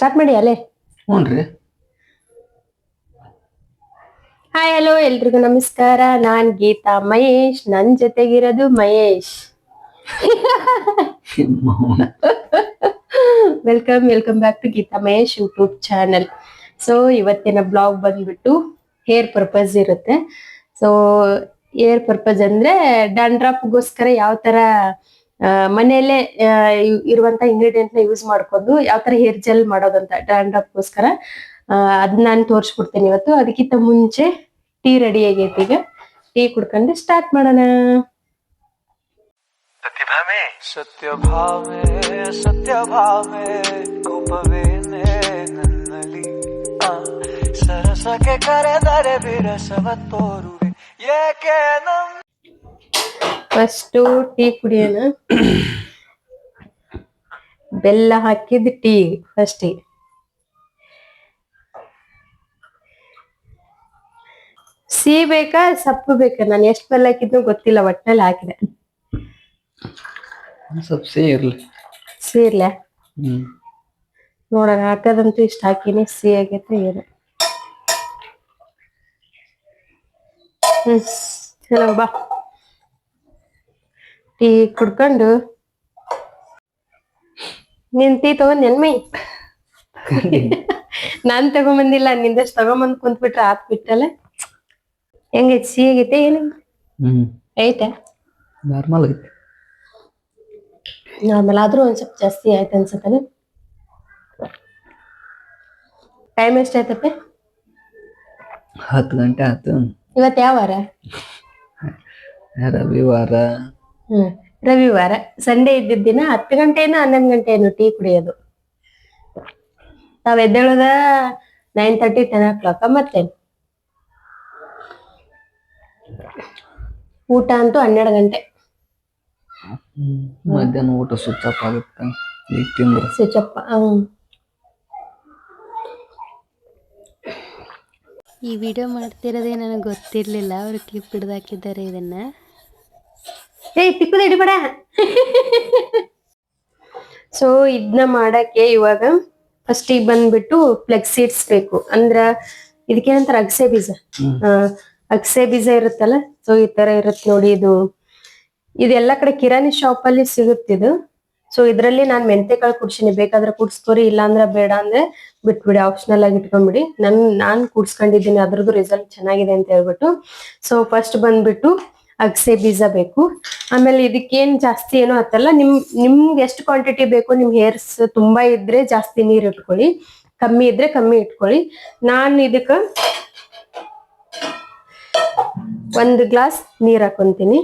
Start ಮಾಡಿ ಅಲ್ಲೇ ಹ್ಞೂ ರೀ ಹಾಯ್ ಹಲೋ ಎಲ್ರಿಗೂ ನಮಸ್ಕಾರ. ನಾನ್ ಗೀತಾ ಮಹೇಶ್ ನನ್ ಜೊತೆಗಿರೋದು Mahesh. Welcome welcome back to Geetha Mahesh YouTube channel so ಇವತ್ತಿನ ಬ್ಲಾಗ್ ಬಂದ್ಬಿಟ್ಟು ಹೇರ್ ಪರ್ಪಸ್ ಇರುತ್ತೆ. ಸೊ ಹೇರ್ ಪರ್ಪಸ್ ಅಂದ್ರೆ ಗೋಸ್ಕರ ಯಾವ ತರ ಮನೆಯಲ್ಲೇ ಇರುವಂತ ಇಂಗ್ರೀಡಿಯೆಂಟ್ನ ಯೂಸ್ ಮಾಡ್ಕೊಂಡು ಯಾವ ತರ ಹೇರ್ ಜೆಲ್ ಮಾಡೋದಂತ ಗೋಸ್ಕರ ಅದನ್ನ ನಾನು ತೋರಿಸ್ಬಿಡ್ತೇನೆ ಇವತ್ತು. ಅದಕ್ಕಿಂತ ಮುಂಚೆ ಟೀ ರೆಡಿ ಆಗೈತಿ ಈಗ. ಟೀ ಕುಡ್ಕೊಂಡು ಸ್ಟಾರ್ಟ್ ಮಾಡೋಣ. ಸತ್ಯಭಾಮೆ. ಸತ್ಯಭಾಮೆ ಕೋಪವೇನೆ ನನ್ನಲ್ಲಿ. ಆ, ಸರಸಕ್ಕೆ ಕರೆದರೆ ಬಿರಸವ ತೋರುವೆ. ಏಕೆ ನಮ್ಮ ಫಸ್ಟ್ ಟೀ ಕುಡಿಯೋಣ. ಬೆಲ್ಲ ಹಾಕಿದ ಟೀ ಫಸ್ಟ್ ಸಿಹಿ ಬೇಕಾ ಸಪ್ಪು ಬೇಕಾ? ನಾನು ಎಷ್ಟು ಬೆಲ್ಲ ಹಾಕಿದ್ನೋ ಗೊತ್ತಿಲ್ಲ ಒಟ್ಟಲ್ಲಿ ಹಾಕಿದೆ. ಸ್ವಲ್ಪ ಸಿಹಿ ಇರ್ಲಿ. ನೋಡೋಣ ಹಾಕೋದಂತೂ ಇಷ್ಟ ಹಾಕಿನಿ ಸಿಹಿ ಆಗೈತೆ ಏನು. ಹ್ಮ್ ಚಲೋ ಬಾ. ಟೀ ಕುಡ್ಕೊಂಡು ನಿನ್ ಟೀ ತಗೊಂಡ್ ನಾನು ನಾನ್ ತಗೊಂಬಂದಿಲ್ಲ ನಿಂದಷ್ಟು ತಗೊಂಬಂದ್ ಕುಂತ್ಬಿಟ್ರೆ ಆತ್ ಬಿಟ್ಟಲ್ಲ ಹೆಂಗೈತಿ ಸಿಹಿ ಆಗೈತೆ ಏನು? ಐತೆ? ನಾರ್ಮಲ್ ಐತೆ ನಾರ್ಮಲ್ ಆದ್ರೂ ಒಂದ್ ಸ್ವಲ್ಪ ಜಾಸ್ತಿ ಆಯ್ತು ಅನ್ಸತ್ತಲ್ಲ. ಟೈಮ್ ಎಷ್ಟಾಯ್ತಪ್ಪ ಹತ್ತು ಗಂಟೆ ಆಯ್ತು ಇವತ್ತು ಯಾವ ವಾರ? ರವಿವಾರ. ಹ್ಮ್. ರವಿವಾರ. ಸಂಡೇ ಇದ್ದಿದ್ದ ದಿನ ಹತ್ತು ಗಂಟೆಯಿಂದ ಹನ್ನೊಂದು ಗಂಟೆ ಟೀ ಕುಡಿಯೋದು. ನಾವ್ ಎದ್ದೇಳೋದ nine thirty ten o'clock ಮತ್ತೆ ಊಟ ಅಂತೂ ಹನ್ನೆರಡು ಗಂಟೆ. ಮಧ್ಯಾಹ್ನ ಊಟ ಸ್ವಿಚ್ ಅಪ್ ಆಗುತ್ತೆ. ಈಗ ತಿಂದ್ರ. ಸ್ವಿಚಪ್ಪ ಹ್ಮ್. ಈ ವಿಡಿಯೋ ಮಾಡ್ತಿರೋದೇ ನನಗೆ ಗೊತ್ತಿರಲಿಲ್ಲ. ಅವರು ಕ್ಲಿಪ್ ಹಿಡ್ದಾಕಿದ್ದಾರೆ ಇದನ್ನ. ತಿಕ್ಕುದ ಹಿಡಿಬೇಡ ಸೊ ಇದನ್ನ ಮಾಡಕ್ಕೆ ಇವಾಗ ಫಸ್ಟ್ ಈಗ ಬಂದ್ಬಿಟ್ಟು ಫ್ಲೆಕ್ಸ್ ಸೀಡ್ಸ್ ಬೇಕು. ಅಂದ್ರ ಇದಕ್ಕೇನಂತಾರ ಅಗಸೆ ಬೀಜ? ಅಗಸೆ ಬೀಜ ಇರುತ್ತಲ್ಲ ಸೊ ಈ ತರ ಇರುತ್ತೆ ನೋಡಿ ಇದು. ಇದೆಲ್ಲಾ ಕಡೆ ಕಿರಾಣಿ ಶಾಪ್ ಅಲ್ಲಿ ಸಿಗುತ್ತಿದು ಸೊ ಇದ್ರಲ್ಲಿ ನಾನ್ ಮೆಂತೆಕಾಳು ಕುಡ್ಸಿನಿ. ಬೇಕಾದ್ರೆ ಕುಡ್ಸ್ಕೋರಿ ಇಲ್ಲ ಅಂದ್ರೆ ಬೇಡ ಅಂದ್ರೆ ಬಿಟ್ಬಿಡಿ ಆಪ್ಷನಲ್ ಆಗಿ ಇಟ್ಕೊಂಡ್ಬಿಡಿ ನನ್ ನಾನ್ ಕುಡ್ಸ್ಕೊಂಡಿದ್ದೀನಿ ಅದ್ರದ್ದು ರಿಸಲ್ಟ್ ಚೆನ್ನಾಗಿದೆ ಅಂತ ಹೇಳ್ಬಿಟ್ಟು. ಸೊ ಫಸ್ಟ್ ಬಂದ್ಬಿಟ್ಟು ಅಗಸೆ ಬೀಜ ಬೇಕು. ಆಮೇಲೆ ಇದಕ್ಕೇನು ಜಾಸ್ತಿ ಏನು ಹತ್ತಲ್ಲ ನಿಮ್, ನಿಮ್ಗೆ ಎಷ್ಟು ಕ್ವಾಂಟಿಟಿ ಬೇಕು, ನಿಮ್ ಹೇರ್ಸ್ ತುಂಬಾ ಇದ್ರೆ ಜಾಸ್ತಿ ನೀರು ಇಟ್ಕೊಳ್ಳಿ. ಕಮ್ಮಿ ಇದ್ರೆ ಕಮ್ಮಿ ಇಟ್ಕೊಳ್ಳಿ. ನಾನ್ ಇದಕ್ಕ ಒಂದು ಗ್ಲಾಸ್ ನೀರ್ ಹಾಕೊಂತೀನಿ.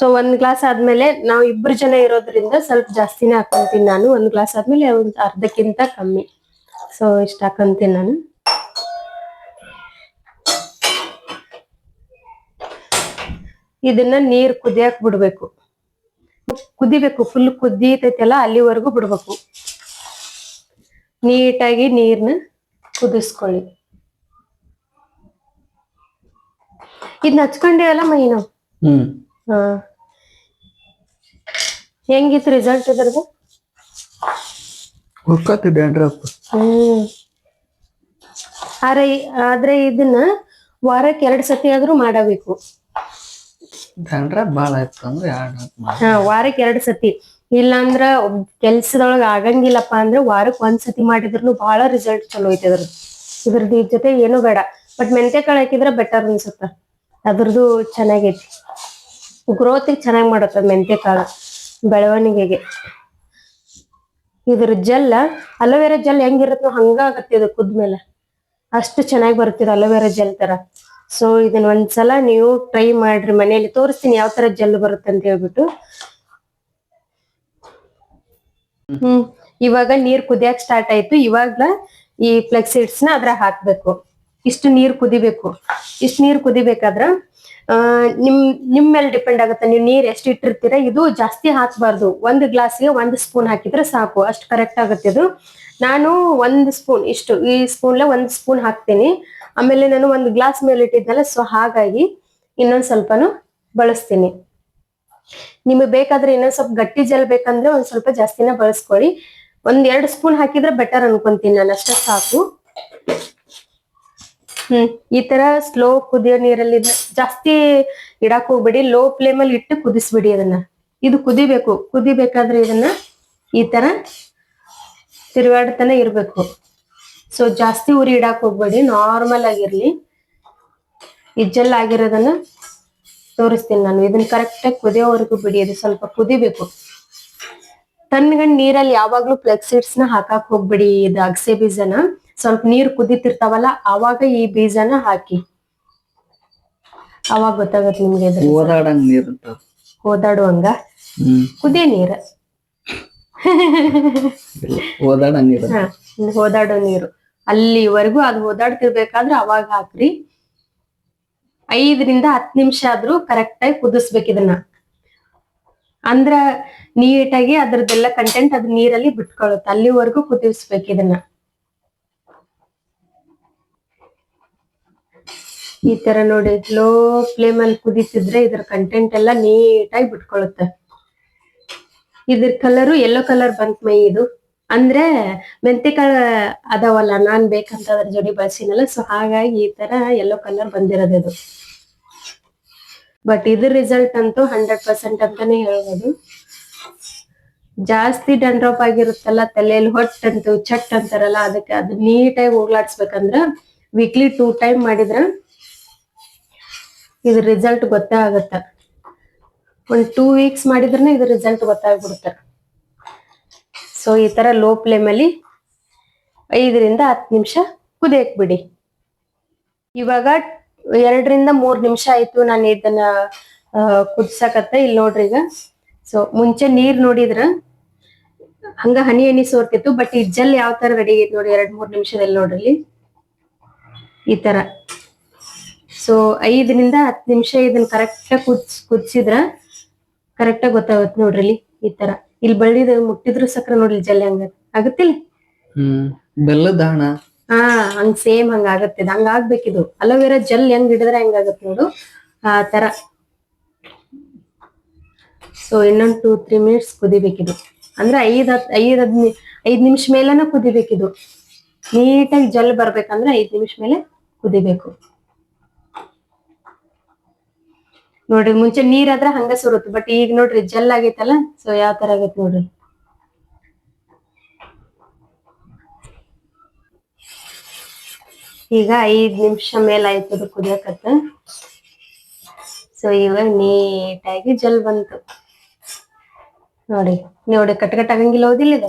ಸೊ ಒಂದ್ ಗ್ಲಾಸ್ ಆದ್ಮೇಲೆ ನಾವು ಇಬ್ರು ಜನ ಇರೋದ್ರಿಂದ ಸ್ವಲ್ಪ ಜಾಸ್ತಿನೇ ಹಾಕೊಂತೀನಿ ನಾನು. ಒಂದ್ ಗ್ಲಾಸ್ ಆದ್ಮೇಲೆ ಒಂದ್ ಅರ್ಧಕ್ಕಿಂತ ಕಮ್ಮಿ. ಸೊ ಇಷ್ಟ ಹಾಕೊಂತೀನಿ ನಾನು. ಇದನ್ನ ನೀರ್ ಕುದಿಯಕ್ ಬಿಡ್ಬೇಕು. ಕುದಿಬೇಕು ಫುಲ್ ಕುದೀತೈತಲ್ಲ ಅಲ್ಲಿವರೆಗೂ ಬಿಡ್ಬೇಕು. ನೀಟಾಗಿ ನೀರ್ನ ಕುದಿಸ್ಕೊಳ್ಳಿ. ಇದನ್ನ ಹಚ್ಕೊಂಡೇವಲ್ಲ ಮೈ ನಾವು ಹ್ಮ್. ಹಾ. ಹೆಂಗಿತ್ತು ರಿಸಲ್ಟ್ ಇದ್ರದ್ದು? ಹ್ಮ್. ಆದ್ರೆ ಆದ್ರೆ ಇದನ್ನ ವಾರಕ್ಕೆ ಎರಡ್ ಸತಿ ಆದ್ರೂ ಮಾಡಬೇಕು. ಹಾ, ವಾರಕ್ಕೆ ಎರಡ್ ಸತಿ. ಇಲ್ಲಾಂದ್ರ ಕೆಲ್ಸದೊಳಗ ಆಗಂಗಿಲ್ಲಪ್ಪ ಅಂದ್ರೆ ವಾರಕ್ಕೆ ಒಂದ್ ಸತಿ ಮಾಡಿದ್ರು ಬಹಳ ರಿಸಲ್ಟ್ ಚಲೋ ಐತಿ ಅದ್ರದ್ದು ಇದ್ರದ್ದು ಇದ್ ಜೊತೆ ಏನು ಬೇಡ. ಬಟ್ ಮೆಂತೆಕಾಳು ಹಾಕಿದ್ರೆ ಬೆಟರ್ ಅನ್ಸುತ್ತ. ಅದ್ರದ್ದು ಚೆನ್ನಾಗೈತಿ. ಗ್ರೋತ್ ಚೆನ್ನಾಗಿ ಮಾಡುತ್ತ ಮೆಂತೆಕಾಳು ಬೆಳವಣಿಗೆಗೆ. ಇದ್ರ ಜೆಲ್, ಅಲೋವೆರಾ ಜೆಲ್ ಹೆಂಗಿರತ್ತೋ ಹಂಗ ಆಗತ್ತೆ ಇದು ಕುದ್ಮೇಲೆ. ಅಷ್ಟು ಚೆನ್ನಾಗಿ ಬರುತ್ತಿದೆ ಅಲೋವೆರಾ ಜೆಲ್ ತರ. ಸೊ ಇದನ್ನ ಒಂದ್ಸಲ ನೀವು ಟ್ರೈ ಮಾಡ್ರಿ ಮನೆಯಲ್ಲಿ. ತೋರಿಸ್ತೀನಿ ಯಾವ ತರ ಜೆಲ್ ಬರುತ್ತೆ ಅಂತ ಹೇಳ್ಬಿಟ್ಟು. ಹ್ಮ್. ಇವಾಗ ನೀರ್ ಕುದಿಯಕ್ ಸ್ಟಾರ್ಟ್ ಆಯ್ತು. ಇವಾಗ್ಲ ಈ ಫ್ಲೆಕ್ಸಿಡ್ಸ್ನ ಅದ್ರ ಹಾಕ್ಬೇಕು. ಇಷ್ಟು ನೀರ್ ಕುದಿಬೇಕು. ಇಷ್ಟು ನೀರ್ ಕುದಿಬೇಕಾದ್ರ, ಆ, ನಿಮ್ ನಿಮ್ ಮೇಲೆ ಡಿಪೆಂಡ್ ಆಗುತ್ತೆ. ನೀವು ನೀರ್ ಎಷ್ಟು ಇಟ್ಟಿರ್ತೀರ, ಇದು ಜಾಸ್ತಿ ಹಾಕ್ಬಾರ್ದು. ಒಂದ್ ಗ್ಲಾಸ್ಗೆ ಒಂದ್ ಸ್ಪೂನ್ ಹಾಕಿದ್ರೆ ಸಾಕು. ಅಷ್ಟು ಕರೆಕ್ಟ್ ಆಗುತ್ತೆ ಇದು. ನಾನು ಒಂದ್ ಸ್ಪೂನ್, ಇಷ್ಟು, ಈ ಸ್ಪೂನ್ಲೆ ಒಂದ್ ಸ್ಪೂನ್ ಹಾಕ್ತೀನಿ. ಆಮೇಲೆ ನಾನು ಒಂದು ಗ್ಲಾಸ್ ಮೇಲೆ ಇಟ್ಟಿದ್ನಲ್ಲ ಸೊ ಹಾಗಾಗಿ ಇನ್ನೊಂದ್ ಸ್ವಲ್ಪನು ಬಳಸ್ತೀನಿ. ನಿಮಗೆ ಬೇಕಾದ್ರೆ ಇನ್ನೊಂದ್ ಸ್ವಲ್ಪ ಗಟ್ಟಿ ಜಲ್ ಬೇಕಂದ್ರೆ ಒಂದ್ ಸ್ವಲ್ಪ ಜಾಸ್ತಿನ ಬಳಸ್ಕೊಳ್ಳಿ. ಒಂದ್ ಎರಡ್ ಸ್ಪೂನ್ ಹಾಕಿದ್ರೆ ಬೆಟರ್ ಅನ್ಕೊಂತೀನಿ ನಾನು, ಅಷ್ಟೇ ಸಾಕು. ಹ್ಮ್, ಈ ತರ ಸ್ಲೋ ಕುದಿಯೋ ನೀರಲ್ಲಿ ಜಾಸ್ತಿ ಇಡಾಕ್ ಹೋಗ್ಬಿಡಿ ಲೋ ಫ್ಲೇಮ್ ಅಲ್ಲಿ ಇಟ್ಟು ಕುದಿಸ್ಬಿಡಿ ಅದನ್ನ. ಇದು ಕುದಿಬೇಕು, ಕುದಿಬೇಕಾದ್ರೆ ಇದನ್ನ ಈ ತರ ತಿರುಗಾಡ್ತಾನೆ ಇರ್ಬೇಕು. ಸೊ ಜಾಸ್ತಿ ಉರಿ ಇಡಾಕ್ ಹೋಗ್ಬೇಡಿ. ನಾರ್ಮಲ್ ಆಗಿರ್ಲಿ. ಇಜ್ಜಲ್ ಆಗಿರೋದನ್ನ ತೋರಿಸ್ತೀನಿ ನಾನು. ಇದನ್ನ ಕರೆಕ್ಟ್ ಆಗಿ ಕುದಿಯೋವರೆಗೂ ಬಿಡಿ. ಅದು ಸ್ವಲ್ಪ ಕುದಿಬೇಕು. ತಣ್ಣಗಂಡ್ ನೀರಲ್ಲಿ ಯಾವಾಗ್ಲೂ ಫ್ಲೆಕ್ಸ್ ಸೀಡ್ಸ್ನ ಹಾಕಾಕ್ ಹೋಗ್ಬಿಡಿ. ಇದು ಅಗಸೆ ಬೀಜನ. ಸ್ವಲ್ಪ ನೀರ್ ಕುದಿತಿರ್ತಾವಲ್ಲ ಆವಾಗ ಈ ಬೀಜನ ಹಾಕಿ. ಅವಾಗ ಗೊತ್ತಾಗತ್ತೆ ನಿಮ್ಗೆ ಓದಾಡಂಗ್ ನೀರ್ ಓದಾಡುವಂಗ? ಕುದಿ ನೀರ. ಓದಾಡಂಗ್ ನೀರ್. ಹಾ ಓದಾಡೋ ನೀರು. ಅಲ್ಲಿವರೆಗೂ ಅದು ಓದಾಡ್ತಿರ್ಬೇಕಾದ್ರೆ ಅವಾಗ ಹಾಕ್ರಿ. ಐದರಿಂದ ಹತ್ತು ನಿಮಿಷ ಆದ್ರೂ ಕರೆಕ್ಟ್ ಆಗಿ ಕುದಿಸ್ಬೇಕು ಇದನ್ನ. ಅಂದ್ರ ನೀಟಾಗಿ ಅದ್ರದ್ದೆಲ್ಲ ಕಂಟೆಂಟ್ ಅದ್ ನೀರಲ್ಲಿ ಬಿಟ್ಕೊಳುತ್ತೆ. ಅಲ್ಲಿವರೆಗೂ ಕುದಿಸ್ಬೇಕು ಇದನ್ನ. ಈ ತರ ನೋಡಿ ಲೋ ಫ್ಲೇಮ್ ಅಲ್ಲಿ ಕುದಿಸಿದ್ರೆ ಇದ್ರ ಕಂಟೆಂಟ್ ಎಲ್ಲ ನೀಟಾಗಿ ಬಿಟ್ಕೊಳುತ್ತೆ. ಇದ್ರ ಕಲರು ಎಲ್ಲೋ ಕಲರ್ ಬಂತ್ ಮೈ ಇದು. ಅಂದ್ರೆ ಮೆಂತೆಕಾಳು ಅದಾವಲ್ಲ, ನಾನ್ ಬೇಕಂತ ಅದ್ರ ಜೋಡಿ ಬಳಸಿನಲ್ಲ ಸೊ ಹಾಗಾಗಿ ಈ ತರ ಎಲ್ಲೋ ಕಲರ್ ಬಂದಿರೋದು ಬಟ್ ಇದ್ರ ರಿಸಲ್ಟ್ ಅಂತೂ ಹಂಡ್ರೆಡ್ ಪರ್ಸೆಂಟ್ ಅಂತಾನೆ ಹೇಳ್ಬೋದು. ಜಾಸ್ತಿ ಡ್ರಾಪ್ ಆಗಿರುತ್ತಲ್ಲ, ತಲೆಯಲ್ಲಿ ಹೊಟ್ಟಂತು, ಚಟ್ ಅಂತಾರಲ್ಲ, ಅದಕ್ಕೆ ಅದು ನೀಟಾಗಿ ಹೋಗ್ಲಾಡ್ಸ್ಬೇಕಂದ್ರ ವೀಕ್ಲಿ ಟೂ ಟೈಮ್ ಮಾಡಿದ್ರ ಇದ್ರ ರಿಸಲ್ಟ್ ಗೊತ್ತೇ ಆಗತ್ತ ಒಂದ್ ಟೂ ವೀಕ್ಸ್ ಮಾಡಿದ್ರೆ ಇದ್ರ ರಿಸಲ್ಟ್ ಗೊತ್ತಾಗ್ಬಿಡುತ್ತೆ. ಸೊ ಈ ತರ ಲೋ ಫ್ಲೇಮ್ ಅಲ್ಲಿ ಐದರಿಂದ ಹತ್ತು ನಿಮಿಷ ಕುದಿಯಕ್ ಬಿಡಿ. ಇವಾಗ ಎರಡರಿಂದ ಮೂರ್ ನಿಮಿಷ ಆಯ್ತು ನಾನು ಇದನ್ನ ಕುದ್ಸಕತ್ತ. ಇಲ್ಲಿ ನೋಡ್ರಿ ಈಗ. ಸೊ ಮುಂಚೆ ನೀರ್ ನೋಡಿದ್ರ, ಹಂಗ ಹನಿ ಹನಿ ಸೋರ್ತಿತ್ತು ಬಟ್ ಇಜ್ಜಲ್ ಯಾವ ತರ ರೆಡಿ ಆಗೈತಿ ನೋಡಿ ಎರಡ್ ಮೂರ್ ನಿಮಿಷದಲ್ಲಿ ನೋಡ್ರಿ. ಈ ತರ. ಸೊ ಐದರಿಂದ ಹತ್ತು ನಿಮಿಷ ಇದನ್ನ ಕರೆಕ್ಟ್ ಕುದ್ಸ್, ಕುದಿಸಿದ್ರ ಕರೆಕ್ಟಾಗಿ ಗೊತ್ತಾಗುತ್ತೆ ನೋಡ್ರಿ ಈ ತರ. ಇಲ್ಲಿ ಬಳ್ಳಿದ ಮುಟ್ಟಿದ್ರು ಸಕ್ರೆ ನೋಡಿ ಜಲ್ಲಿ ಹಂಗ ಆಗತ್ತಿಲ್ಲ? ಹ್ಮ್ ಬೆಲ್ಲದ ಹಣ ಹಾ ಹಂಗ್ ಸೇಮ್ ಹಂಗ ಆಗತ್ತೆ. ಹಂಗ ಆಗ್ಬೇಕಿದು. ಅಲೋವೆರಾ ಜೆಲ್ ಹೆಂಗ್ ಹಿಡಿದ್ರೆ ಹೆಂಗ್ ಆಗತ್ತೆ ನೋಡು. ಆ ತರ. ಸೊ ಇನ್ನೊಂದ್ ಟೂ ತ್ರೀ ಮಿನಿಟ್ಸ್ ಕುದಿಬೇಕಿದು. ಅಂದ್ರೆ ಐದ್ ಹತ್ ಐದ್ ಹದ್ ಐದ್ ನಿಮಿಷ ಮೇಲೆನ ಕುದಿಬೇಕಿದು. ನೀಟಾಗಿ ಜಲ್ ಬರ್ಬೇಕಂದ್ರೆ ಐದ್ ನಿಮಿಷ ಮೇಲೆ ಕುದಿಬೇಕು. ನೋಡ್ರಿ ಮುಂಚೆ ನೀರ್ ಆದ್ರೆ ಹಂಗ ಸುರುತ್ತೆ ಬಟ್ ಈಗ ನೋಡ್ರಿ ಜಲ್ ಆಗೈತಲ್ಲ ಸೊ ಯಾವ ತರ ಆಗೈತೆ ನೋಡ್ರಿ. ಈಗ ಐದ್ ನಿಮಿಷ ಮೇಲೆ ಆಯ್ತು ಅದು ಕುದಿಯಕತ್ತ. ಸೊ ಇವಾಗ ನೀಟಾಗಿ ಜಲ್ ಬಂತು. ನೋಡಿ ನೋಡಿ ಕಟ್ ಕಟ್ ಆಗಂಗಿಲ್ಲ ಹೋದಿಲ್ಲ ಇದು?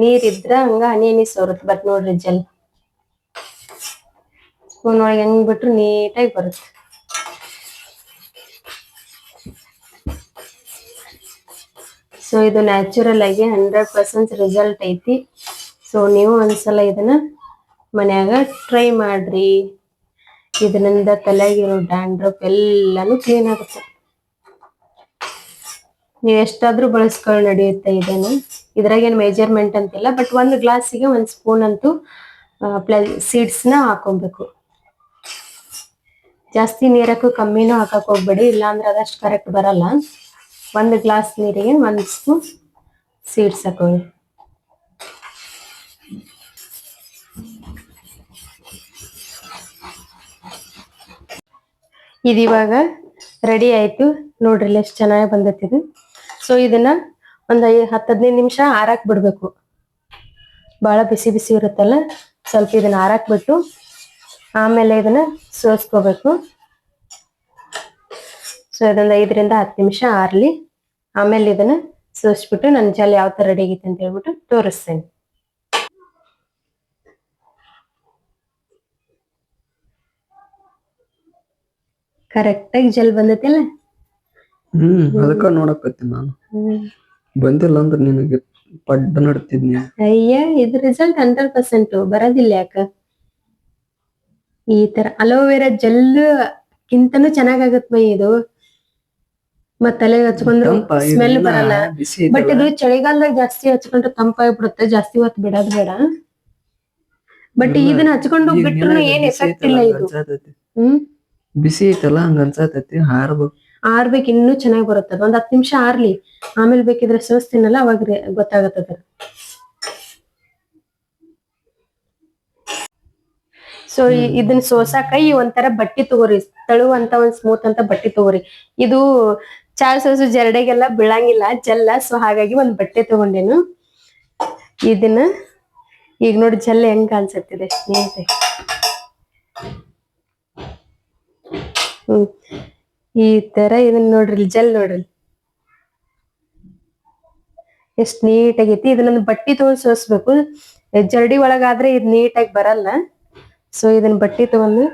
ನೀರ್ ಇದ್ರ ಹಂಗ ಹನಿ ಹನಿ ಸೋರುತ್ ಬಟ್ ನೋಡ್ರಿ ಜಲ್ ಸ್ಪೂನ್ ಒಳಗೆ ಹೆಂಗ್ ಬಿಟ್ರು ನೀಟಾಗಿ ಬರುತ್ತೆ. ಸೊ ಇದು ನ್ಯಾಚುರಲ್ ಆಗಿ ಹಂಡ್ರೆಡ್ ಪರ್ಸೆಂಟ್ ರಿಸಲ್ಟ್ ಐತಿ. ಸೊ ನೀವು ಒಂದ್ಸಲ ಇದನ್ನ ಮನ್ಯಾಗ ಟ್ರೈ ಮಾಡ್ರಿ. ಇದರಿಂದ ತಲೆಗಿರೋ ಡ್ಯಾಂಡ್ರಪ್ ಎಲ್ಲಾನು ಕ್ಲೀನ್ ಆಗುತ್ತೆ. ನೀವು ಎಷ್ಟಾದ್ರೂ ಬಳಸ್ಕೊಂಡು ನಡೆಯುತ್ತೆ ಇದನ್ನು. ಇದ್ರಾಗೇನು ಮೆಜರ್ಮೆಂಟ್ ಅಂತಿಲ್ಲ ಬಟ್ ಒಂದು ಗ್ಲಾಸಿಗೆ ಒಂದು ಸ್ಪೂನ್ ಅಂತೂ ಪ್ಲ ಸೀಡ್ಸ್ನ ಹಾಕೊಬೇಕು. ಜಾಸ್ತಿ ನೀರಕ್ಕೂ ಕಮ್ಮಿನೂ ಹಾಕಕ್ ಹೋಗ್ಬೇಡಿ, ಇಲ್ಲಾಂದ್ರೆ ಅದಷ್ಟು ಕರೆಕ್ಟ್ ಬರಲ್ಲ. ಒಂದು ಗ್ಲಾಸ್ ನೀರಿಗೆ ಒಂದು ಸ್ಪೂನ್ ಸೀಡ್ಸ್ ಹಾಕೊಳ್ಳಿ. ಇದು ಇವಾಗ ರೆಡಿ ಆಯ್ತು. ನೋಡ್ರಿ ಎಷ್ಟು ಚೆನ್ನಾಗಿ ಬಂದೈತಿ ಸೊ ಇದನ್ನ ಒಂದು ಐ ಹತ್ತು ಹದಿನೈದು ನಿಮಿಷ ಆರಾಕ್ ಬಿಡಬೇಕು. ಬಹಳ ಬಿಸಿ ಬಿಸಿ ಇರುತ್ತಲ್ಲ, ಸ್ವಲ್ಪ ಇದನ್ನ ಆರಾಕ್ ಬಿಟ್ಟು ಆಮೇಲೆ ಇದನ್ನ ಸೋಸ್ಕೋಬೇಕು. ಸೊ ಅದೊಂದು ಐದರಿಂದ ಹತ್ತು ನಿಮಿಷ ಆರ್ಲಿ. ಆಮೇಲೆ ಇದನ್ನ ಸೋಸ್ಬಿಟ್ಟು ನನ್ನ ಜಲ್ ಯಾವ ತರ ರೆಡಿ ಆಗೈತೆ ಅಂತ ಹೇಳ್ಬಿಟ್ಟು ತೋರಿಸ್ತೇನೆ ಕರೆಕ್ಟಾಗಿ ಜಲ್ ಬಂದೈತಿಲ್ಲ ಹ್ಮ್ ಅದಕ್ಕ ನೋಡಕತ್ತೀನಿ ನಾನು. ಬಂದಿಲ್ಲ ಅಂದ್ರೆ ನಿನಗೆ ಪಡ್ಡ ನಡ್ತಿದ್ನಿ. ಅಯ್ಯ ಇದು ರಿಸಲ್ಟ್ ಹಂಡ್ರೆಡ್ ಪರ್ಸೆಂಟ್ ಬರೋದಿಲ್ಲ ಯಾಕ? ಈ ತರ ಅಲೋವೆರಾ ಜೆಲ್ ಕಿಂತನೂ ಚೆನ್ನಾಗಾಗತ್ ಮೈ ಇದು. ಮತ್ ತಲೆಗೆ ಹಚ್ಕೊಂಡ್ರು ಸ್ಮೆಲ್ ಬರಲ್ಲ. ಬಟ್ ಇದು ಚಳಿಗಾಲದಾಗ ಜಾಸ್ತಿ ಹಚ್ಕೊಂಡ್ರೆ ತಂಪಾಗ್ಬಿಡುತ್ತೆ ಜಾಸ್ತಿ ಹೊತ್ತು ಬಿಡೋದ್ ಬೇಡ. ಬಟ್ ಇದನ್ನ ಹಚ್ಕೊಂಡು ಬಿಟ್ರು ಏನ್ ಎಫೆಕ್ಟ್ ಇಲ್ಲ ಇದು. ಹ್ಮ್? ಬಿಸಿ ಐತಲ್ಲ ಹಂಗ ಅನ್ಸತ್ತೈತಿ ಹಾರ್ಬೇಕು. ಆರ್ಬೇಕು ಇನ್ನೂ ಚೆನ್ನಾಗಿ ಬರುತ್ತೆ. ಒಂದ್ ಹತ್ತು ನಿಮಿಷ ಆರ್ಲಿ ಆಮೇಲೆ ಬೇಕಿದ್ರೆ ಸೋಸ್ತೀನಲ್ಲ ಅವಾಗ ಗೊತ್ತಾಗತ್ತದ. ಸೊ ಇದನ್ನ ಸೋಸಾಕ ಈ ಒಂಥರ ಬಟ್ಟಿ ತಗೋರಿ. ತಳುವಂತ ಒಂದ್ ಸ್ಮೂತ್ ಅಂತ ಬಟ್ಟಿ ತಗೋರಿ. ಇದು ಚಾ ಸೋಸು ಜರಡೆಗೆಲ್ಲ ಬೀಳಂಗಿಲ್ಲ, ಜಲ್ಲ. ಸೊ ಹಾಗಾಗಿ ಒಂದ್ ಬಟ್ಟೆ ತಗೊಂಡೇನು. ಇದನ್ನ ಈಗ ನೋಡಿ ಜಲ್ಲ ಹೆಂಗ್ ಕಾಣಿಸುತ್ತಿದೆ ನೀಟಾಗಿ ಹ್ಮ್. ಈ ತರ ಇದನ್ನ ನೋಡ್ರಿ ಜಲ್ ನೋಡ್ರಿ. ಎಷ್ಟ್ ನೀಟ್ ಆಗೈತಿ ಇದನ್ನ ಬಟ್ಟಿ ತಗೊಂಡ್ ಸೋಸ್ಬೇಕು. ಜರಡಿ ಒಳಗಾದ್ರೆ ಇದು ನೀಟಾಗಿ ಬರಲ್ಲ. ಸೊ ಇದನ್ನ ಬಟ್ಟಿ ತಗೊಂಡು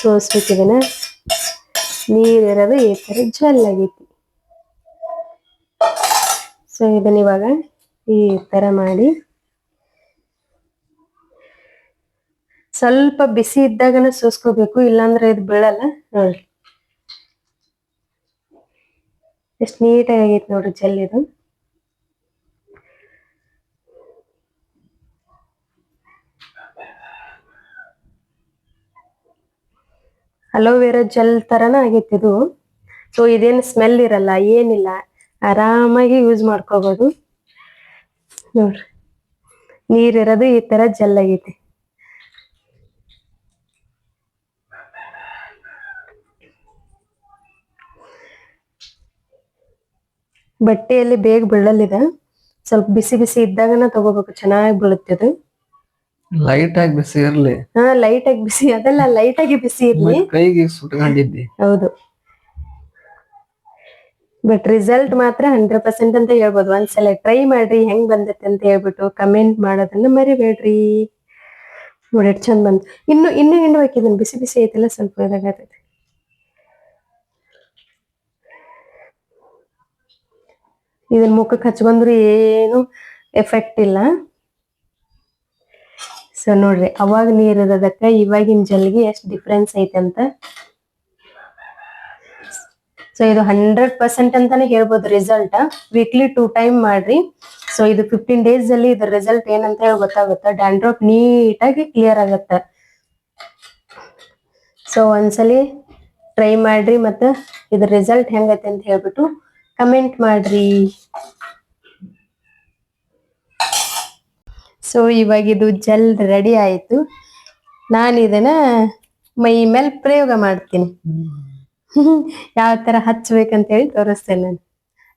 ಸೋಸ್ಬೇಕು ನೀರ್ ಇರೋದು ಈ ಜಲ್ ಆಗೈತಿ ಸೊ ಇದನ್ನ ಇವಾಗ ಈ ತರ ಮಾಡಿ. ಸ್ವಲ್ಪ ಬಿಸಿ ಇದ್ದಾಗನ ಸೋಸ್ಕೋಬೇಕು, ಇಲ್ಲಾಂದ್ರೆ ಇದು ಬೀಳಲ್ಲ. ನೋಡ್ರಿ. ಎಷ್ಟ್ ನೀಟಾಗಿ ಆಗೈತಿ ನೋಡ್ರಿ ಜಲ್ ಇದು. ಅಲೋವೆರಾ ಜೆಲ್ ತರನ ಆಗೈತಿ ಇದು. ಸೊ ಇದೇನು ಸ್ಮೆಲ್ ಇರಲ್ಲ, ಏನಿಲ್ಲ. ಆರಾಮಾಗಿ ಯೂಸ್ ಮಾಡ್ಕೋಬಹುದು ನೋಡ್ರಿ. ನೀರಿರೋದು ಈ ತರ ಜೆಲ್ ಆಗೈತಿ. ಬಟ್ಟೆಯಲ್ಲಿ ಬೇಗ ಬೀಳಲಿದೆ ಸ್ವಲ್ಪ ಬಿಸಿ ಬಿಸಿ ಇದ್ದಾಗನ ತಗೋಬೇಕು, ಚೆನ್ನಾಗಿ ಬೀಳುತ್ತೆ ಇದು ಲೈಟ್ ಆಗಿ ಬಿಸಿ ಇರ್ಲಿ. ಹಾ ಲೈಟ್ ಆಗಿ ಬಿಸಿ ಅದೆಲ್ಲ ಲೈಟ್ ಆಗಿ ಬಿಸಿ ಇರ್ಲಿ. ಕೈಗೆ ಸುಟ್ಕೊಂಡಿದ್ದಿ. ಹೌದು. ಬಟ್ ರಿಸಲ್ಟ್ ಮಾತ್ರ ಹಂಡ್ರೆಡ್ ಪರ್ಸೆಂಟ್ ಅಂತ ಹೇಳ್ಬೋದು. ಒಂದ್ಸಲ ಟ್ರೈ ಮಾಡ್ರಿ ಹೆಂಗ್ ಬಂದೈತೆ ಅಂತ ಹೇಳ್ಬಿಟ್ಟು ಕಮೆಂಟ್ ಮಾಡೋದನ್ನ ಮರಿಬೇಡ್ರಿ. ನೋಡಿ ಎಷ್ಟು ಚಂದ ಬಂತು ಇನ್ನು ಇನ್ನು ಹಿಂಡು ಹಾಕಿದ್ದೀನಿ ಬಿಸಿ ಬಿಸಿ ಐತಿಲ್ಲ ಸ್ವಲ್ಪ ಇದಾಗತೈತಿ ಇದನ್ನ ಮುಖಕ್ಕೆ ಹಚ್ಕೊಂಡ್ರು ಏನು ಎಫೆಕ್ಟ್ ಇಲ್ಲ. ಸೊ ನೋಡ್ರಿ, ಅವಾಗ ನೀರ್ ಇರೋದಕ್ಕ ಇವಾಗಿನ ಜಲ್ಗೆ ಎಷ್ಟ್ ಡಿಫ್ರೆನ್ಸ್ ಐತೆ ಅಂತ. ಸೊ ಇದು ಹಂಡ್ರೆಡ್ ಪರ್ಸೆಂಟ್ ಅಂತಾನೆ ಹೇಳ್ಬೋದು ರಿಸಲ್ಟ್ ವೀಕ್ಲಿ ಟೂ ಟೈಮ್ ಮಾಡ್ರಿ. ಸೊ ಇದು ಫಿಫ್ಟೀನ್ ಡೇಸ್ ಅಲ್ಲಿ ಇದ್ರ ರಿಸಲ್ಟ್ ಏನಂತ ಹೇಳಿ ಗೊತ್ತಾಗುತ್ತೆ. ಡ್ಯಾಂಡ್ರೋಪ್ ನೀಟಾಗಿ ಕ್ಲಿಯರ್ ಆಗತ್ತೆ. ಸೊ ಒಂದ್ಸಲಿ ಟ್ರೈ ಮಾಡ್ರಿ ಮತ್ತೆ ಇದ್ರ ರಿಸಲ್ಟ್ ಹೆಂಗೈತೆ ಅಂತ ಹೇಳ್ಬಿಟ್ಟು ಕಮೆಂಟ್ ಮಾಡ್ರಿ. ಸೊ ಇವಾಗ ಇದು ಜೆಲ್ ರೆಡಿ ಆಯಿತು. ನಾನು ಇದನ್ನ ಮೈ ಮೇಲೆ ಪ್ರಯೋಗ ಮಾಡ್ತೀನಿ. ಯಾವ ತರ ಹಚ್ಬೇಕಂತ ಹೇಳಿ ತೋರಿಸ್ತೇನೆ ನಾನು.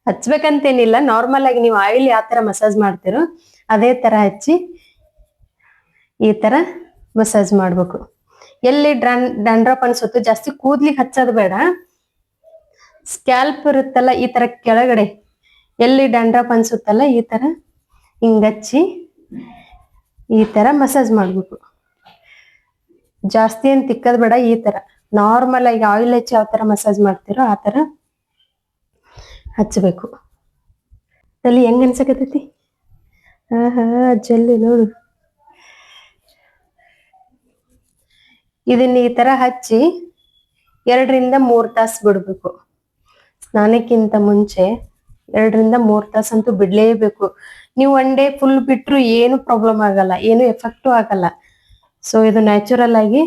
ಹಚ್ಬೇಕಂತೇನಿಲ್ಲ ನಾರ್ಮಲ್ ಆಗಿ ನೀವು ಆಯಿಲ್ ಯಾವ ತರ ಮಸಾಜ್ ಮಾಡ್ತೀರೋ ಅದೇ ತರ ಹಚ್ಚಿ ಈ ತರ ಮಸಾಜ್ ಮಾಡ್ಬೇಕು. ಎಲ್ಲಿ ಡ್ರನ್, ಡ್ಯಾಂಡ್ರಪ್ ಅನ್ಸುತ್ತೋ ಜಾಸ್ತಿ ಕೂದ್ಲಿಗೆ ಹಚ್ಚೋದು ಬೇಡ. ಸ್ಕ್ಯಾಲ್ಪ್ ಇರುತ್ತಲ್ಲ ಈ ತರ ಕೆಳಗಡೆ, ಎಲ್ಲಿ ಡ್ಯಾಂಡ್ರಪ್ ಅನ್ಸುತ್ತಲ್ಲ ಈ ತರ ಹಿಂಗ್ ಹಚ್ಚಿ ಈ ತರ ಮಸಾಜ್ ಮಾಡಬೇಕು. ಜಾಸ್ತಿ ಏನ್ ತಿಕ್ಕದ್ ಬೇಡ ಈ ತರ. ನಾರ್ಮಲ್ ಆಗಿ ಆಯಿಲ್ ಹಚ್ಚಿ ಯಾವ ತರ ಮಸಾಜ್ ಮಾಡ್ತಿರೋ ಆ ತರ ಹಚ್ಚಬೇಕು ತಲೆ ಹೆಂಗ್ ಅನ್ಸಕತೈತಿ ಆಹಾ, ಜಲ್ಲಿ ನೋಡು. ಇದನ್ನ ಈ ತರ ಹಚ್ಚಿ ಎರಡರಿಂದ ಮೂರ್ ತಾಸು ಬಿಡ್ಬೇಕು. ಸ್ನಾನಕ್ಕಿಂತ ಮುಂಚೆ ಎರಡರಿಂದ ಮೂರ್ ತಾಸು ಅಂತೂ ಬಿಡ್ಲೇಬೇಕು. ನೀವು ಒನ್ ಡೇ ಫುಲ್ ಬಿಟ್ರು ಏನು ಪ್ರಾಬ್ಲಮ್ ಆಗಲ್ಲ ಏನು ಎಫೆಕ್ಟು ಆಗಲ್ಲ. ಸೊ ಇದು ನ್ಯಾಚುರಲ್ ಆಗಿ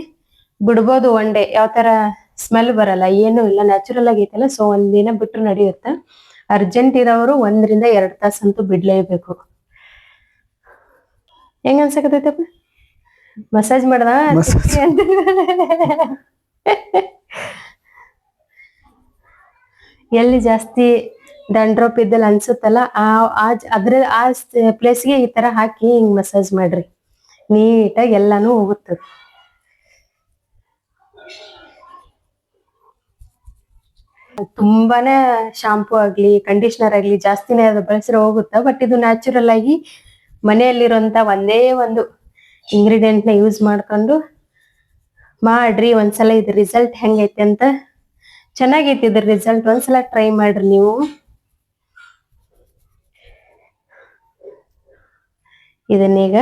ಬಿಡ್ಬೋದು ಒನ್ ಡೇ ಯಾವ ತರ ಸ್ಮೆಲ್ ಬರಲ್ಲ ಏನು ಇಲ್ಲ. ನ್ಯಾಚುರಲ್ ಆಗಿ ಐತಲ್ಲ ಸೊ ಒಂದಿನ ಬಿಟ್ಟರು ನಡೆಯುತ್ತೆ? ಅರ್ಜೆಂಟ್ ಇರೋರು ಒಂದರಿಂದ ಎರಡು ತಾಸು ಅಂತೂ ಬಿಡ್ಲೇಬೇಕು. ಹೆಂಗ ಅನ್ಸಕತೈತಪ್ಪ ಮಸಾಜ್ ಮಾಡ್ದ. ಎಲ್ಲಿ ಜಾಸ್ತಿ ದಂಡ್ರೋಪ್ ಇದ್ದಲ್ಲಿ ಅನ್ಸುತ್ತಲ್ಲ, ಆ ಅದ್ರ, ಆ ಪ್ಲೇಸ್ಗೆ ಈ ತರ ಹಾಕಿ ಹಿಂಗ್ ಮಸಾಜ್ ಮಾಡ್ರಿ. ನೀಟಾಗಿ ಎಲ್ಲಾನು ಹೋಗುತ್ತೆ. ತುಂಬಾನೇ ಶಾಂಪೂ ಆಗ್ಲಿ ಕಂಡೀಷನರ್ ಆಗ್ಲಿ ಜಾಸ್ತಿನೇ ಅದು ಬಳಸಿದ್ರೆ ಹೋಗುತ್ತ ಬಟ್ ಇದು ನ್ಯಾಚುರಲ್ ಆಗಿ ಮನೆಯಲ್ಲಿರುವಂತ ಒಂದೇ ಒಂದು ಇಂಗ್ರೀಡಿಯೆಂಟ್ನ ಯೂಸ್ ಮಾಡ್ಕೊಂಡು ಮಾಡ್ರಿ, ಒಂದ್ಸಲ ಇದ್ರ ರಿಸಲ್ಟ್ ಹೆಂಗೈತೆ ಅಂತ ಚೆನ್ನಾಗೈತಿ ಇದ್ರ ರಿಸಲ್ಟ್ ಒಂದ್ಸಲ ಟ್ರೈ ಮಾಡ್ರಿ ನೀವು. ಇದನ್ನೀಗ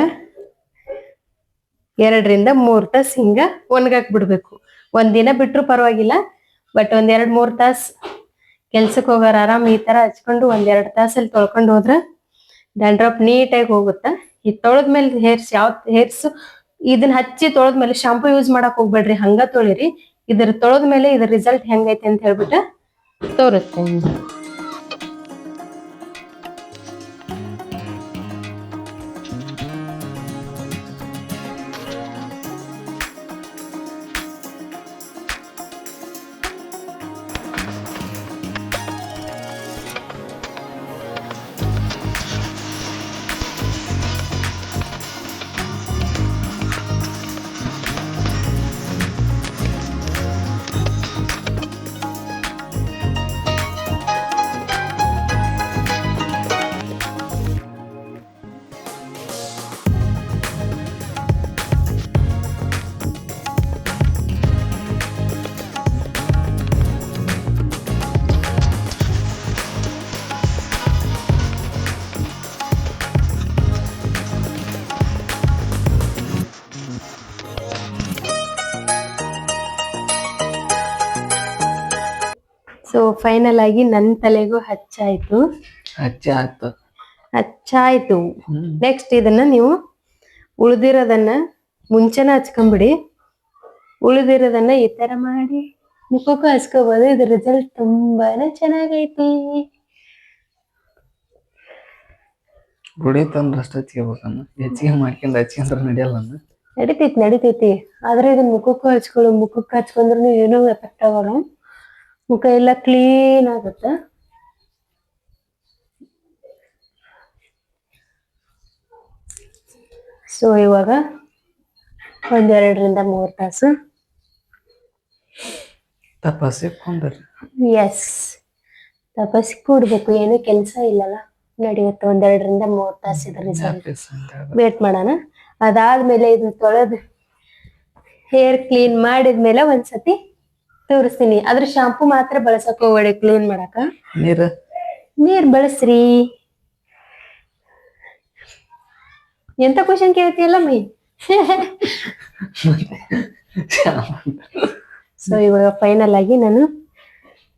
ಎರಡರಿಂದ ಮೂರ್ ತಾಸು ಹಿಂಗ ಒಣಗಾಕ್ ಬಿಡ್ಬೇಕು ಒಂದಿನ ಬಿಟ್ರು ಪರವಾಗಿಲ್ಲ ಬಟ್ ಒಂದ್ ಎರಡ್ ಮೂರ್ ತಾಸ್ ಕೆಲ್ಸಕ್ಕೆ ಹೋಗೋರ್ ಆರಾಮ್ ಈ ತರ ಹಚ್ಕೊಂಡು ಒಂದ್ ಎರಡ್ ತಾಸಲ್ಲಿ ತೊಳ್ಕೊಂಡು ಹೋದ್ರ ಡ್ಯಾಂಡ್ರಪ್ ನೀಟಾಗಿ ಹೋಗುತ್ತ? ಈ ತೊಳೆದ್ಮೇಲೆ ಹೇರ್ಸ್ ಯಾವ ಹೇರ್ಸ್ ಇದನ್ನ ಹಚ್ಚಿ ತೊಳೆದ್ಮೇಲೆ ಶಾಂಪೂ ಯೂಸ್ ಮಾಡಕ್ ಹೋಗ್ಬೇಡ್ರಿ, ಹಂಗ ತೊಳಿರಿ. ಇದ್ರ ತೊಳೆದ ಮೇಲೆ ಇದ್ರ ರಿಸಲ್ಟ್ ಹೆಂಗೈತೆ ಅಂತ ಹೇಳ್ಬಿಟ್ಟು ತೋರಿಸ್ತೇನೆ. ಫೈನಲ್ ಆಗಿ ನನ್ನ ತಲೆಗೂ ಹಚ್ಚಾಯ್ತು. ಹಚ್ಚಾಯ್ತು. ಹಚ್ಚಾಯ್ತು. ನೆಕ್ಸ್ಟ್ ಇದನ್ನ ನೀವು ಉಳಿದಿರೋದನ್ನ ಮುಂಚೆನ ಹಚ್ಕೊಂಬಿಡಿ. ಉಳಿದಿರೋದನ್ನ ಈ ತರ ಮಾಡಿ ಮುಖಕ್ಕೂ ಹಚ್ಕೋಬಹುದು ಇದ್ರ ರಿಸಲ್ಟ್ ತುಂಬಾನೇ ಚೆನ್ನಾಗೈತಿ. ಗುಡಿ ತಂದ್ರ ಅಷ್ಟು ಹಚ್ಕೋಬೇಕನ್ನ. ಹೆಚ್ಚಿಗೆ ಮಾಡ್ಕೊಂಡು ಹಚ್ಕೊಂಡ್ರ ನಡೆಯಲ್ಲ. ನಡಿತೈತಿ ನಡಿತೈತಿ. ಆದ್ರೆ ಇದನ್ನ ಮುಖಕ್ಕೂ ಹಚ್ಕೊಳ್ಳು. ಮುಖಕ್ಕೆ ಹಚ್ಕೊಂಡ್ರು ಏನೋ ಎಫೆಕ್ಟ್ ಆಗಲ್ಲ. ಮುಖ ಎಲ್ಲ ಕ್ಲೀನ್ ಆಗುತ್ತೆ. ಸೊ ಇವಾಗ ಒಂದೆರಡರಿಂದ ಮೂರು ತಾಸು. ತಪಾಸಿ ಎಸ್ ತಪಾಸಿ ಕೂಡ್ಬೇಕು. ಏನು ಕೆಲಸ ಇಲ್ಲಲ್ಲ. ನಡೆಯುತ್ತೆ. ಒಂದೆರಡರಿಂದ ಮೂರು ತಾಸು ಇದ್ರ ವೇಟ್ ಮಾಡೋಣ. ಅದಾದ್ಮೇಲೆ ಇದನ್ನ ತೊಳೆದು ಹೇರ್ ಕ್ಲೀನ್ ಮಾಡಿದ್ಮೇಲೆ ಒಂದ್ಸತಿ ತೋರಿಸ್ತೀನಿ. ಅದ್ರ ಶಾಂಪು ಮಾತ್ರ ಬಳಸಕ್ ಒಳ್ಳೆ ಕ್ಲೀನ್ ಮಾಡಕ ನೀರು? ನೀರ್ ಬಳಸ್ರಿ. ಎಂತ ಕ್ವಶನ್ ಕೇಳ್ತೀಯಲ್ಲ ಮೈ ಸೊ ಇವಾಗ ಫೈನಲ್ ಆಗಿ ನಾನು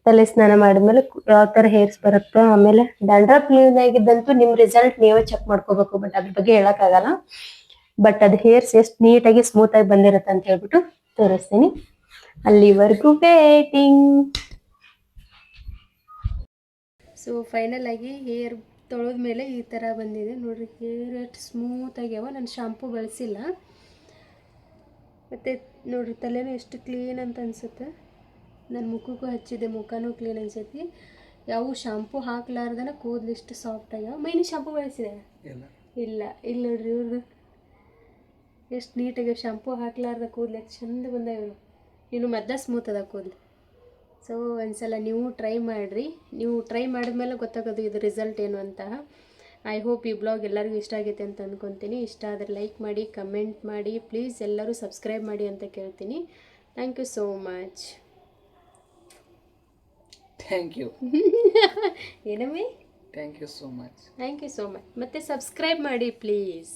ತಲೆ ಸ್ನಾನ ಮಾಡಿದ್ಮೇಲೆ ಯಾವ ತರ ಹೇರ್ಸ್ ಬರುತ್ತೆ ಆಮೇಲೆ ಡ್ಯಾಂಡ್ರಫ್ ಕ್ಲೀನ್ ಆಗಿದ್ದಂತೂ ನಿಮ್ ರಿಸಲ್ಟ್ ನೀವೇ ಚೆಕ್ ಮಾಡ್ಕೋಬೇಕು ಬಟ್ ಅದ್ರ ಬಗ್ಗೆ ಹೇಳಕ್ ಆಗಲ್ಲ ಬಟ್ ಅದ್ ಹೇರ್ಸ್ ಎಷ್ಟು ನೀಟಾಗಿ ಸ್ಮೂತ್ ಆಗಿ ಬಂದಿರತ್ತೆ ಅಂತ ಹೇಳ್ಬಿಟ್ಟು ತೋರಿಸ್ತೀನಿ. ಅಲ್ಲಿವರೆಗೂ ವೇಟಿಂಗ್ ಸೊ ಫೈನಲ್ ಆಗಿ ಹೇರ್ ತೊಳೆದ ಮೇಲೆ ಈ ಥರ ಬಂದಿದೆ. ನೋಡ್ರಿ ಹೇರ್ ಎಷ್ಟು ಸ್ಮೂತ್ ಆಗ್ಯಾವ ನಾನು ಶಾಂಪೂ ಬಳಸಿಲ್ಲ. ಮತ್ತು ನೋಡ್ರಿ ತಲೆನೂ ಎಷ್ಟು ಕ್ಲೀನ್ ಅಂತ ಅನ್ಸುತ್ತೆ. ನನ್ನ ಮುಖಕ್ಕೂ ಹಚ್ಚಿದೆ ಮುಖನೂ ಕ್ಲೀನ್ ಅನ್ಸೈತಿ. ಯಾವ ಶಾಂಪೂ ಹಾಕ್ಲಾರ್ದನ ಕೂದಲು ಇಷ್ಟು ಸಾಫ್ಟ್ ಆಗ್ಯಾವ ಮೈನಿ ಶಾಂಪೂ ಬಳಸಿದೆ? ಇಲ್ಲ. ಇಲ್ಲ. ನೋಡ್ರಿ ಇವ್ರದ್ದು ಎಷ್ಟು ನೀಟಾಗಿ ಶಾಂಪೂ ಹಾಕ್ಲಾರ್ದ ಕೂದಲು. ಎಷ್ಟು ಚಂದ ಬಂದ ಇವ್ರು. ಇನ್ನು ಮದ್ದ ಸ್ಮೂತ್ ಅದ ಕೂದಲು. ಸೊ ಒಂದ್ಸಲ ನೀವು ಟ್ರೈ ಮಾಡಿರಿ. ನೀವು ಟ್ರೈ ಮಾಡಿದ್ಮೇಲೆ ಗೊತ್ತಾಗೋದು ಇದು ರಿಸಲ್ಟ್ ಏನು ಅಂತ. ಐ ಹೋಪ್ ಈ ಬ್ಲಾಗ್ ಎಲ್ಲರಿಗೂ ಇಷ್ಟ ಆಗೈತೆ ಅಂತ ಅಂದ್ಕೊತೀನಿ ಇಷ್ಟ ಆದರೆ ಲೈಕ್ ಮಾಡಿ ಕಮೆಂಟ್ ಮಾಡಿ. ಪ್ಲೀಸ್ ಎಲ್ಲರೂ ಸಬ್ಸ್ಕ್ರೈಬ್ ಮಾಡಿ ಅಂತ ಕೇಳ್ತೀನಿ. Thank you so much thank you ಏನಮ್ಮಿ? Thank you so much thank you so much ಮತ್ತೆ ಸಬ್ಸ್ಕ್ರೈಬ್ ಮಾಡಿ ಪ್ಲೀಸ್